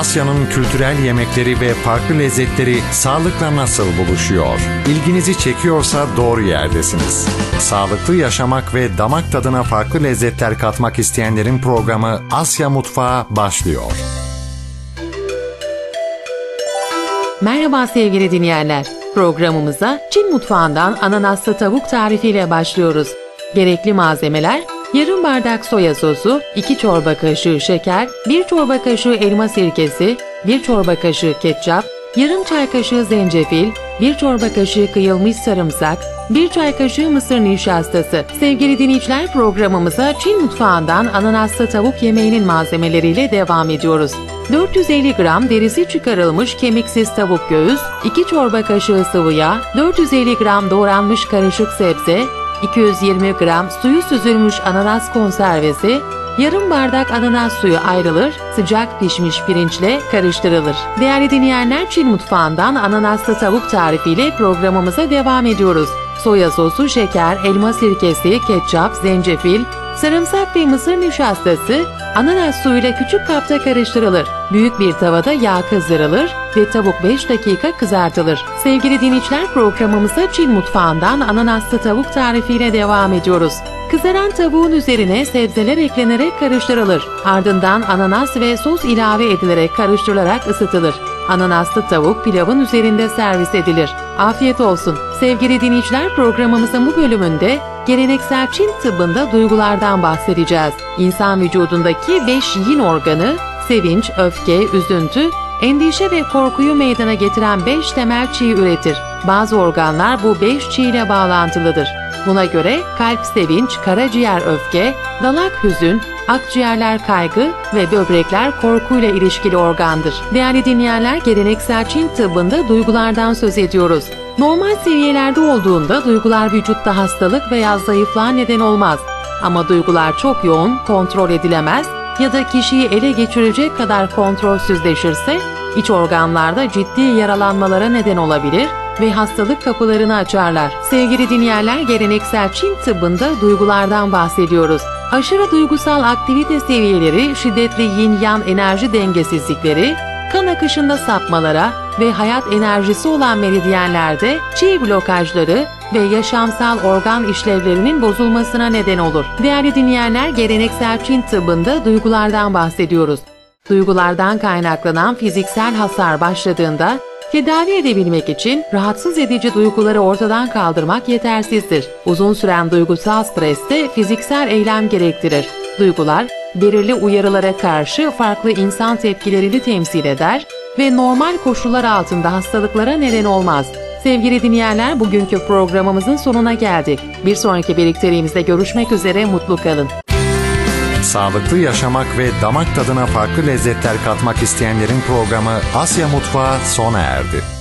Asya'nın kültürel yemekleri ve farklı lezzetleri sağlıkla nasıl buluşuyor? İlginizi çekiyorsa doğru yerdesiniz. Sağlıklı yaşamak ve damak tadına farklı lezzetler katmak isteyenlerin programı Asya Mutfağı başlıyor. Merhaba sevgili dinleyenler. Programımıza Çin mutfağından ananaslı tavuk tarifiyle başlıyoruz. Gerekli malzemeler yarım bardak soya sosu, 2 çorba kaşığı şeker, 1 çorba kaşığı elma sirkesi, 1 çorba kaşığı ketçap, yarım çay kaşığı zencefil, 1 çorba kaşığı kıyılmış sarımsak, 1 çay kaşığı mısır nişastası. Sevgili dinleyiciler programımıza Çin mutfağından ananaslı tavuk yemeğinin malzemeleriyle devam ediyoruz. 450 gram derisi çıkarılmış kemiksiz tavuk göğüs, 2 çorba kaşığı sıvı yağ, 450 gram doğranmış karışık sebze, 220 gram suyu süzülmüş ananas konservesi, yarım bardak ananas suyu ayrılır, sıcak pişmiş pirinçle karıştırılır. Değerli dinleyenler Çin mutfağından ananaslı tavuk tarifiyle programımıza devam ediyoruz. Soya sosu, şeker, elma sirkesi, ketçap, zencefil, sarımsak ve mısır nişastası ananas suyuyla küçük kapta karıştırılır. Büyük bir tavada yağ kızdırılır ve tavuk 5 dakika kızartılır. Sevgili dinleyiciler programımıza Çin mutfağından ananaslı tavuk tarifiyle devam ediyoruz. Kızaran tavuğun üzerine sebzeler eklenerek karıştırılır. Ardından ananas ve sos ilave edilerek karıştırılarak ısıtılır. Ananaslı tavuk pilavın üzerinde servis edilir. Afiyet olsun. Sevgili dinleyiciler programımızın bu bölümünde geleneksel Çin tıbbında duygulardan bahsedeceğiz. İnsan vücudundaki 5 yin organı sevinç, öfke, üzüntü, endişe ve korkuyu meydana getiren 5 temel çiğ üretir. Bazı organlar bu 5 çiğ ile bağlantılıdır. Buna göre kalp sevinç, karaciğer öfke, dalak hüzün, akciğerler kaygı ve böbrekler korkuyla ilişkili organdır. Değerli dinleyenler geleneksel Çin tıbbında duygulardan söz ediyoruz. Normal seviyelerde olduğunda duygular vücutta hastalık veya zayıflığa neden olmaz. Ama duygular çok yoğun, kontrol edilemez ya da kişiyi ele geçirecek kadar kontrolsüzleşirse iç organlarda ciddi yaralanmalara neden olabilir ve hastalık kapılarını açarlar. Sevgili dinleyenler geleneksel Çin tıbbında duygulardan bahsediyoruz. Aşırı duygusal aktivite seviyeleri, şiddetli yin-yang enerji dengesizlikleri, kan akışında sapmalara ve hayat enerjisi olan meridyenlerde çiğ blokajları ve yaşamsal organ işlevlerinin bozulmasına neden olur. Değerli dinleyenler geleneksel Çin tıbbında duygulardan bahsediyoruz. Duygulardan kaynaklanan fiziksel hasar başladığında Tedavi edebilmek için rahatsız edici duyguları ortadan kaldırmak yetersizdir. Uzun süren duygusal stres de fiziksel eylem gerektirir. Duygular, belirli uyarılara karşı farklı insan tepkilerini temsil eder ve normal koşullar altında hastalıklara neden olmaz. Sevgili dinleyenler bugünkü programımızın sonuna geldik. Bir sonraki birlikteliğimizde görüşmek üzere mutlu kalın. Sağlıklı yaşamak ve damak tadına farklı lezzetler katmak isteyenlerin programı Asya Mutfağı sona erdi.